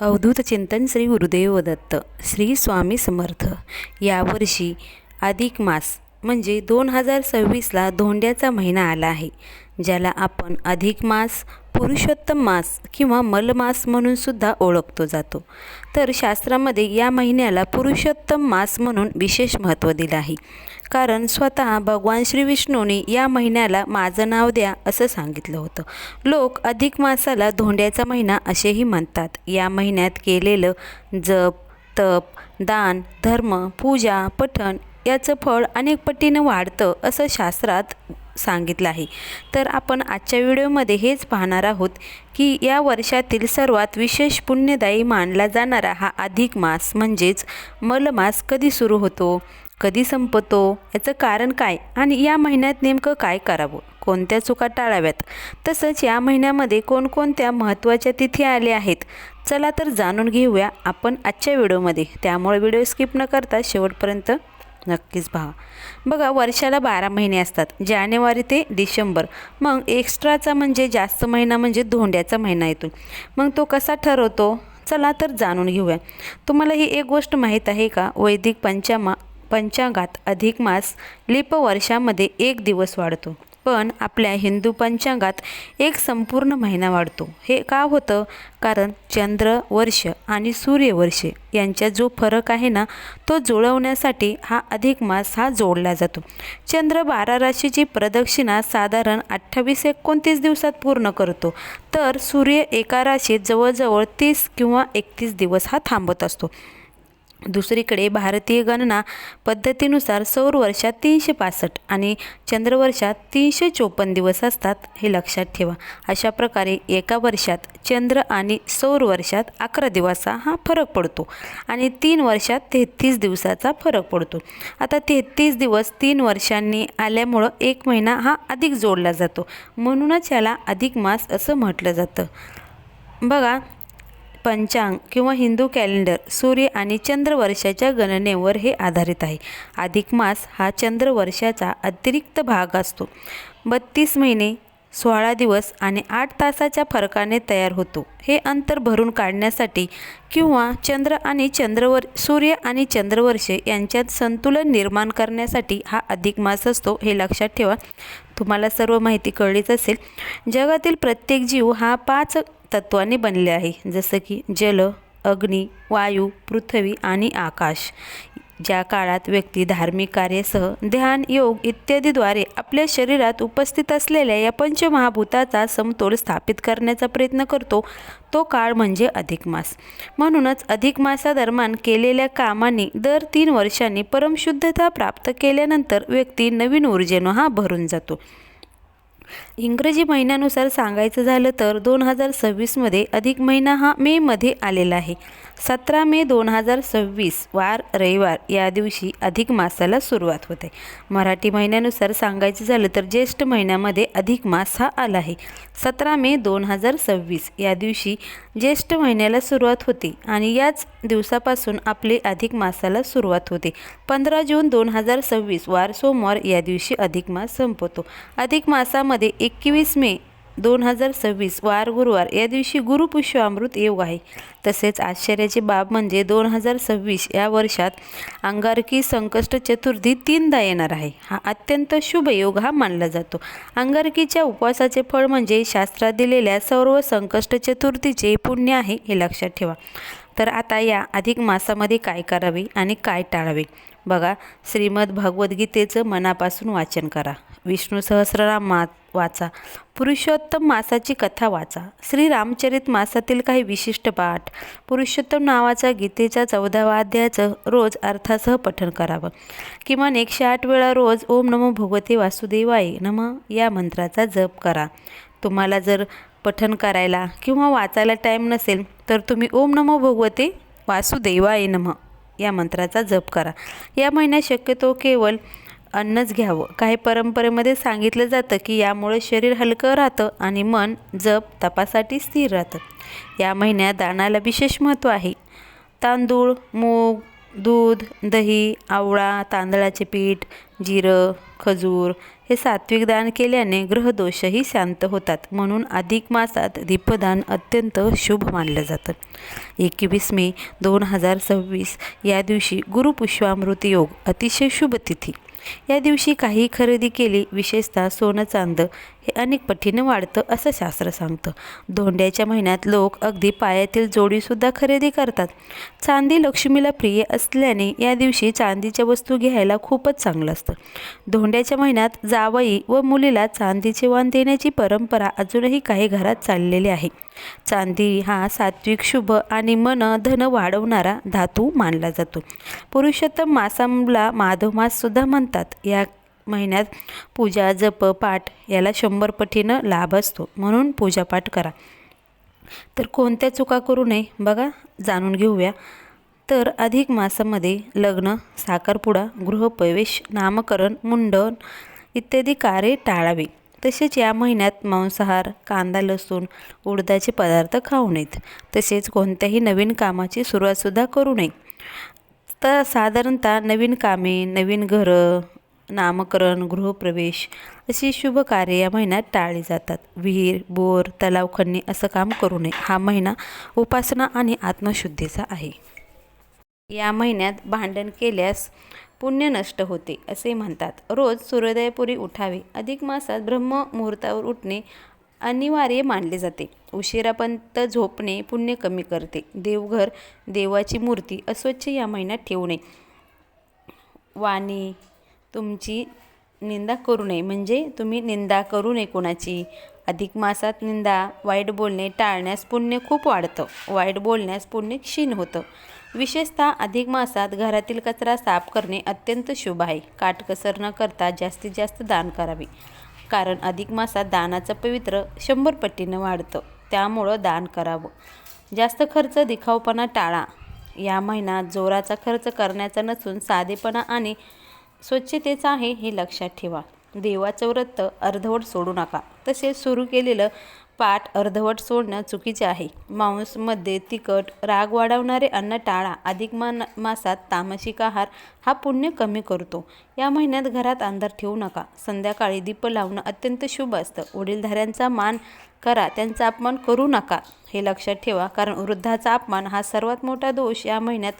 अवधूत चिंतन श्री गुरुदेव दत्त श्री स्वामी समर्थ. यावर्षी अधिक मास म्हणजे दोन हजार सव्वीसला धोंड्याचा महिना आला आहे. ज्याला आपण अधिक मास पुरुषोत्तम मास किंवा मलमास म्हणून सुद्धा ओळखतो जातो. तर शास्त्रामध्ये या महिन्याला पुरुषोत्तम मास म्हणून विशेष महत्त्व दिलं आहे. कारण स्वतः भगवान श्री विष्णूने या महिन्याला माझं नाव द्या असं सांगितलं होतं. लोक अधिक मासाला धोंड्याचा महिना असेही म्हणतात. या महिन्यात केलेलं जप तप दान धर्म पूजा पठण याचं फळ अनेक पटीनं वाढतं असं शास्त्रात सांगितलं आहे. तर आपण आजच्या व्हिडिओमध्ये हेच पाहणार आहोत की या वर्षातील सर्वात विशेष पुण्यदायी मानला जाणारा हा अधिक मास म्हणजेच मलमास कधी सुरू होतो कधी संपतो याचं कारण काय आणि या महिन्यात नेमकं काय करावं कोणत्या चुका टाळाव्यात? तसंच या महिन्यामध्ये कोणकोणत्या महत्त्वाच्या तिथी आल्या आहेत? चला तर जाणून घेऊया आपण आजच्या व्हिडिओमध्ये. त्यामुळे व्हिडिओ स्किप न करता शेवटपर्यंत नक्कीच पहा. बघा वर्षाला बारा महिने असतात. जानेवारी ते डिसेंबर. मग एक्स्ट्राचा म्हणजे जास्त महिना म्हणजे धोंड्याचा महिना येतो. मग तो कसा ठरवतो? चला तर जाणून घेऊया. तुम्हाला ही एक गोष्ट माहीत आहे का? वैदिक पंचामा पंचांगात अधिक मास लिप वर्षामध्ये एक दिवस वाढतो. पण आपल्या हिंदू पंचांगात एक संपूर्ण महिना वाढतो. हे का होतं? कारण चंद्र वर्ष आणि सूर्यवर्ष यांच्या जो फरक आहे ना तो जुळवण्यासाठी हा अधिक मास हा जोडला जातो. चंद्र बारा राशीची प्रदक्षिणा साधारण अठ्ठावीस एकोणतीस दिवसात पूर्ण करतो. तर सूर्य एका राशीत जवळजवळ तीस किंवा एकतीस दिवस हा थांबत असतो. दुसरीकडे भारतीय गणना पद्धतीनुसार सौर वर्षात तीनशे पासष्ट आणि चंद्रवर्षात तीनशे चोपन्न दिवस असतात हे लक्षात ठेवा. अशा प्रकारे एका वर्षात चंद्र आणि सौर वर्षात अकरा दिवसाचा हा फरक पडतो आणि तीन वर्षात तेहतीस दिवसाचा फरक पडतो. आता तेहतीस दिवस तीन वर्षांनी आल्यामुळं एक महिना हा अधिक जोडला जातो. म्हणूनच याला अधिक मास असं म्हटलं जातं. बघा पंचांग किंवा हिंदू कॅलेंडर सूर्य आणि चंद्रवर्षाच्या गणनेवर हे आधारित आहे. अधिक मास हा चंद्रवर्षाचा अतिरिक्त भाग असतो. बत्तीस महिने सोळा दिवस आणि आठ तासाच्या फरकाने तयार होतो. हे अंतर भरून काढण्यासाठी किंवा चंद्र आणि चंद्रवर सूर्य आणि चंद्रवर्ष यांच्यात संतुलन निर्माण करण्यासाठी हा अधिक मास असतो हे लक्षात ठेवा. तुम्हाला सर्व माहिती कळलीच असेल. जगातील प्रत्येक जीव हा पाच तत्वाने बनले आहे. जसं की जल अग्नी वायू पृथ्वी आणि आकाश. ज्या काळात व्यक्ती धार्मिक कार्यासह ध्यान योग इत्यादीद्वारे आपल्या शरीरात उपस्थित असलेल्या या पंचमहाभूताचा समतोल स्थापित करण्याचा प्रयत्न करतो तो काळ म्हणजे अधिक मास. म्हणूनच अधिक मासादरम्यान केलेल्या कामांनी दर तीन वर्षांनी परमशुद्धता प्राप्त केल्यानंतर व्यक्ती नवीन ऊर्जेनं हा भरून जातो. इंग्रजी महिन्यानुसार सांगायचं झालं तर दोन हजार सव्वीसमध्ये अधिक महिना हा मेमध्ये आलेला आहे. सतरा मे दोन हजार सव्वीस वार रविवार या दिवशी अधिक मासाला सुरुवात होते. मराठी महिन्यानुसार सांगायचं झालं तर ज्येष्ठ महिन्यामध्ये अधिक मास हा आला आहे. सतरा मे दोन हजार सव्वीस या दिवशी ज्येष्ठ महिन्याला सुरुवात होते आणि याच दिवसापासून आपले अधिक मासाला सुरुवात होते. पंधरा जून दोन हजार सव्वीस वार सोमवार या दिवशी अधिक मास संपवतो अधिक मासामध्ये एकवीस मे दोन हजार सव्वीस वार गुरुवार. या दिवशी गुरुपुष्यामृत योग आहे. तसेच आश्चर्याची बाब म्हणजे दोन हजार सव्वीस या वर्षात अंगारकी संकष्ट चतुर्थी तीनदा येणार आहे. हा अत्यंत शुभ योग हा मानला जातो. अंगारकीच्या उपवासाचे फळ म्हणजे शास्त्रात दिलेल्या सर्व संकष्ट चतुर्थीचे पुण्य आहे हे लक्षात ठेवा. तर आता या अधिक मासामध्ये काय करावे आणि काय टाळावे? बघा श्रीमद भगवद्गीतेचं मनापासून वाचन करा. विष्णू सहस्रनाम मा वाचा. पुरुषोत्तम मासाची कथा वाचा. श्री रामचरित मासातील काही विशिष्ट पाठ. पुरुषोत्तम नावाचा गीतेच्या चौदाव्या अध्यायाचं रोज अर्थासह पठन करावं. किमान एकशे आठ वेळा रोज ओम नमो भगवते वासुदेवाय नम या मंत्राचा जप करा. तुम्हाला जर पठन करायला किंवा वाचायला टाईम नसेल तर तुम्ही ओम नमो भगवते वासुदेवाय नम या मंत्राचा जप करा. या महिन्यात शक्यतो केवळ अन्नच घ्यावं. काही परंपरेमध्ये सांगितलं जातं की यामुळे शरीर हलकं राहतं आणि मन जप तपासाठी स्थिर राहतं. या महिन्यात दानाला विशेष महत्त्व आहे. तांदूळ मूग दूध दही आवळा तांदळाचे पीठ जिरं खजूर हे सात्विक दान केल्याने ग्रहदोषही शांत होतात. म्हणून अधिक मासात दीपदान अत्यंत शुभ मानलं जातं. एकवीस मे दोन हजार सव्वीस या दिवशी गुरुपुष्पामृत योग अतिशय शुभ तिथी. या दिवशी काही खरेदी केली विशेषतः सोनं चांद हे अनेक पटीने वाढतं असं शास्त्र सांगतं. धोंड्याच्या महिन्यात लोक अगदी पायातील जोडीसुद्धा खरेदी करतात. चांदी लक्ष्मीला प्रिय असल्याने या दिवशी चांदीच्या वस्तू घ्यायला खूपच चांगलं असतं. धोंड्याच्या महिन्यात जावई व मुलीला चांदीचे वाण देण्याची परंपरा अजूनही काही घरात चाललेली आहे. चांदी हा सात्विक शुभ आणि मन धन वाढवणारा धातू मानला जातो. पुरुषोत्तम मासाला माधव माससुद्धा म्हणतात. या महिन्यात पूजा जप पाठ याला शंभर पटीनं लाभ असतो. म्हणून पूजापाठ करा. तर कोणत्या चुका करू नये? बघा जाणून घेऊया. तर अधिक मासामध्ये लग्न साखरपुडा गृहप्रवेश नामकरण मुंडन इत्यादी कार्य टाळावे. तसेच या महिन्यात मांसाहार कांदा लसूण उडदाचे पदार्थ खाऊ नयेत. तसेच कोणत्याही नवीन कामाची सुरुवातसुद्धा करू नये. तर साधारणतः नवीन कामे नवीन घरं नामकरण गृहप्रवेश अशी शुभ कार्य या महिन्यात टाळली जातात. विहीर बोर तलाव खणणे असं काम करू नये. हा महिना उपासना आणि आत्मशुद्धीचा आहे. या महिन्यात भांडण केल्यास पुण्य नष्ट होते असे म्हणतात. रोज सूर्योदयपुरी उठावे. अधिक मासात ब्रह्म मुहूर्तावर उठणे अनिवार्य मानले जाते. उशिरापर्यंत झोपणे पुण्य कमी करते. देवघर देवाची मूर्ती अस्वच्छ या महिन्यात ठेवू नये वाणी तुमची निंदा करू नये. म्हणजे तुम्ही निंदा करू नये कोणाची. अधिक मासात निंदा वाईट बोलणे टाळण्यास पुण्य खूप वाढतं. वाईट बोलण्यास पुण्य क्षीण होतं. विशेषतः अधिक मासात घरातील कचरा साफ करणे अत्यंत शुभ आहे. काटकसर न करता जास्तीत जास्त दान करावे. कारण अधिक मासात दानाचं पवित्र शंभर पट्टीनं वाढतं. त्यामुळं दान करावं. जास्त खर्च दिखावपणा टाळा. या महिन्यात जोराचा खर्च करण्याचा नसून साधेपणा आणि स्वच्छतेचा आहे हे लक्षात ठेवा. देवाचं व्रत अर्धवट सोडू नका. तसेच सुरू केलेलं पाठ अर्धवट सोडणं चुकीचे आहे. मांसमध्ये तिखट राग वाढवणारे अन्न टाळा अधिक मान मासात तामसिक आहार हा पुण्य कमी करतो. या महिन्यात घरात अंधार ठेवू नका. संध्याकाळी दीप लावणं अत्यंत शुभ असतं. वडीलधाऱ्यांचा मान करा त्यांचा अपमान करू नका. हे लक्षात ठेवा कारण वृद्धाचा अपमान हा सर्वात मोठा दोष या महिन्यात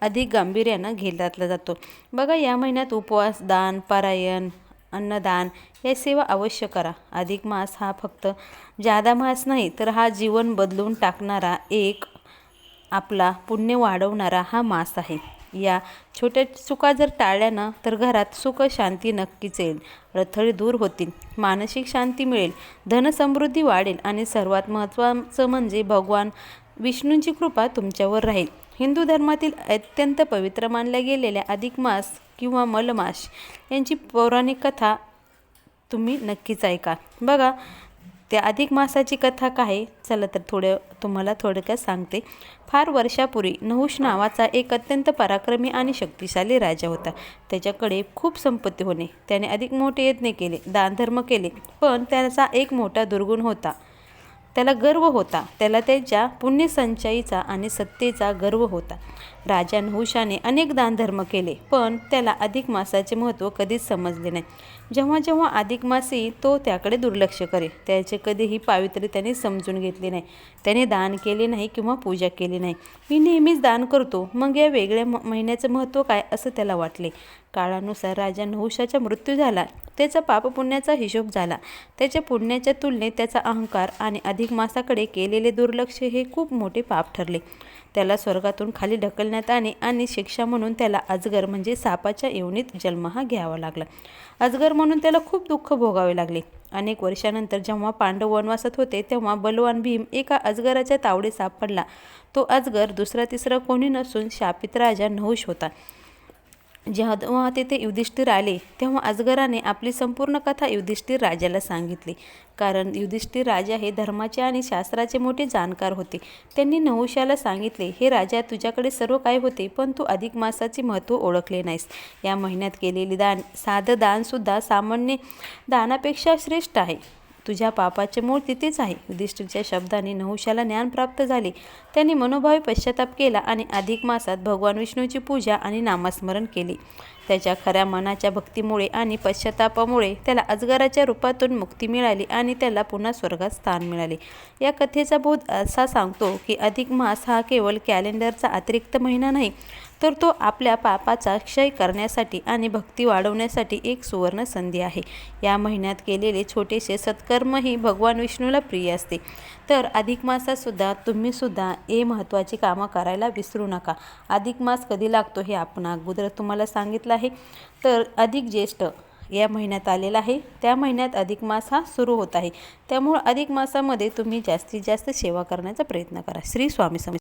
अधिक गांभीर्यानं घेतला जातो. बघा या महिन्यात उपवास दान पारायण अन्नदान या सेवा अवश्य करा. अधिक मास हा फक्त जादा मास नाही तर हा जीवन बदलून टाकणारा एक आपला पुण्य वाढवणारा हा मास आहे. या छोट्या चुका जर टाळल्यानं तर घरात सुख शांती नक्कीच येईल. रथळी दूर होतील. मानसिक शांती मिळेल. धनसमृद्धी वाढेल. आणि सर्वात महत्त्वाचं म्हणजे भगवान विष्णूंची कृपा तुमच्यावर राहील. हिंदू धर्मातील अत्यंत पवित्र मानल्या गेलेल्या अधिक मास किंवा मलमाश यांची पौराणिक कथा तुम्ही नक्कीच ऐका. बघा त्या अधिक मासाची कथा काय? चला तर थोडं तुम्हाला थोडक्यात सांगते. फार वर्षापूर्वी नहुष नावाचा एक अत्यंत पराक्रमी आणि शक्तिशाली राजा होता. त्याच्याकडे खूप संपत्ती होणे. त्याने अधिक मोठे यत्न केले दानधर्म केले पण त्याचा एक मोठा दुर्गुण होता. त्याला गर्व होता. त्याला त्याच्या पुण्यसंचयीचा आणि सत्तेचा गर्व होता. राजा नहुशाने अनेक दानधर्म केले पण त्याला अधिक मासाचे महत्त्व कधीच समजले नाही. जेव्हा जेव्हा अधिक मासी तो त्याकडे दुर्लक्ष करे त्याचे कधीही पावित्र्य त्याने समजून घेतले नाही. त्याने दान केले नाही किंवा पूजा केली नाही. मी नेहमीच दान करतो मग या वेगळ्या म महिन्याचं महत्त्व काय असं त्याला वाटले. काळानुसार राजा नहुषाचा मृत्यू झाला त्याचा पापपुण्याचा हिशोब झाला. त्याच्या पुण्याच्या तुलनेत त्याचा अहंकार आणि अधिक मासाकडे केलेले दुर्लक्ष हे खूप मोठे पाप ठरले. त्याला स्वर्गातून खाली ढकलण्यात आले आणि शिक्षा म्हणून त्याला अजगर म्हणजे सापाच्या येवणीत जन्म हा घ्यावा लागला. अजगर म्हणून त्याला खूप दुःख भोगावे लागले. अनेक वर्षानंतर जेव्हा पांडव वनवासात होते तेव्हा बलवान भीम एका अजगराच्या तावडे सापडला तो अजगर दुसरा तिसरा कोणी नसून शापित राजा नहुष होता. जेव्हा तेथे युधिष्ठिर आले तेव्हा अजगराने आपली संपूर्ण कथा युधिष्ठिर राजाला सांगितली. कारण युधिष्ठिर राजा हे धर्माचे आणि शास्त्राचे मोठे जाणकार होते. त्यांनी नहुशाला सांगितले हे राजा तुझ्याकडे सर्व काय होते पण तू अधिक मासाचे महत्त्व ओळखले नाहीस. या महिन्यात केलेले दान साधं दानसुद्धा सामान्य दानापेक्षा श्रेष्ठ आहे. तुझ्या पापाचे मूळ तिथेच आहे. युधिष्ठिरच्या शब्दाने नहुशाला ज्ञान प्राप्त झाले. त्यांनी मनोभावी पश्चाताप केला आणि अधिक मासात भगवान विष्णूची पूजा आणि नामस्मरण केले. त्याच्या खऱ्या मनाच्या भक्तीमुळे आणि पश्चातापामुळे त्याला अजगराच्या रूपातून मुक्ती मिळाली आणि त्याला पुन्हा स्वर्गात स्थान मिळाले. या कथेचा बोध असा सांगतो की अधिक मास हा केवळ कॅलेंडरचा अतिरिक्त महिना नाही तर तो आपल्या पापाचा क्षय करण्यासाठी आणि भक्ती वाढवण्यासाठी एक सुवर्ण संधी आहे. या महिन्यात केलेले छोटेसे सत्कर्मही भगवान विष्णूला प्रिय असते. तर अधिक मासातसुद्धा तुम्हीसुद्धा हे महत्त्वाची कामं करायला विसरू नका. अधिक मास कधी लागतो हे आपण अगोदर तुम्हाला सांगितलं आहे. तर अधिक ज्येष्ठ या महिन्यात आलेला आहे. त्या महिन्यात अधिक मास हा सुरू होत आहे. त्यामुळं अधिक मासामध्ये तुम्ही जास्तीत जास्त सेवा करण्याचा प्रयत्न करा. श्री स्वामी समी